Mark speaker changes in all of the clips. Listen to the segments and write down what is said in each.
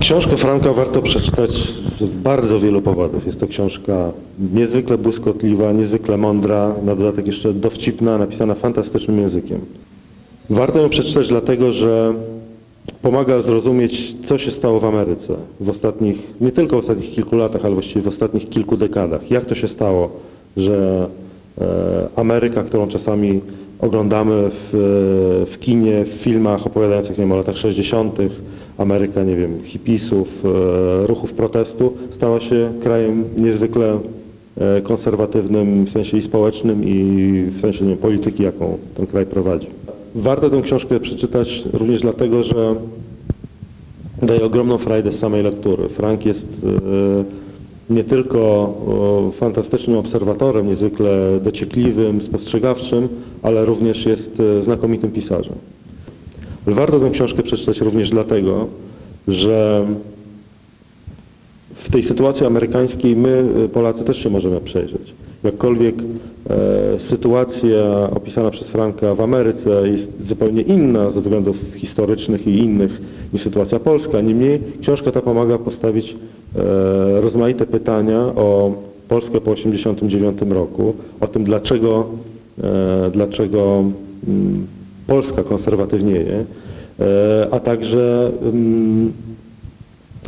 Speaker 1: Książkę Franka warto przeczytać z bardzo wielu powodów. Jest to książka niezwykle błyskotliwa, niezwykle mądra, na dodatek jeszcze dowcipna, napisana fantastycznym językiem. Warto ją przeczytać dlatego, że pomaga zrozumieć, co się stało w Ameryce w ostatnich, nie tylko w ostatnich kilku latach, ale właściwie w ostatnich kilku dekadach. Jak to się stało, że e, Ameryka, którą czasami oglądamy w, w kinie, w filmach opowiadających nie wiem, o latach 60., Ameryka, nie wiem, hipisów, e, ruchów protestu, stała się krajem niezwykle e, konserwatywnym w sensie i społecznym i w sensie nie polityki, jaką ten kraj prowadzi. Warto tę książkę przeczytać również dlatego, że daje ogromną frajdę z samej lektury. Frank jest e, nie tylko fantastycznym obserwatorem, niezwykle dociekliwym, spostrzegawczym, ale również jest znakomitym pisarzem. Warto tę książkę przeczytać również dlatego, że w tej sytuacji amerykańskiej my, y, Polacy, też się możemy przejrzeć. Jakkolwiek e, sytuacja opisana przez Franka w Ameryce jest zupełnie inna ze względów historycznych i innych niż sytuacja polska, niemniej książka ta pomaga postawić e, rozmaite pytania o Polskę po 1989 roku, o tym dlaczego, e, dlaczego mm, Polska konserwatywnieje, e, a także mm,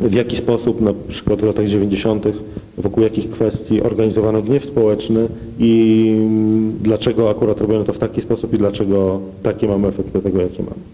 Speaker 1: w jaki sposób na przykład w latach 90. wokół jakich kwestii organizowano gniew społeczny i mm, dlaczego akurat robiono to w taki sposób i dlaczego takie mamy efekty tego, jakie mamy.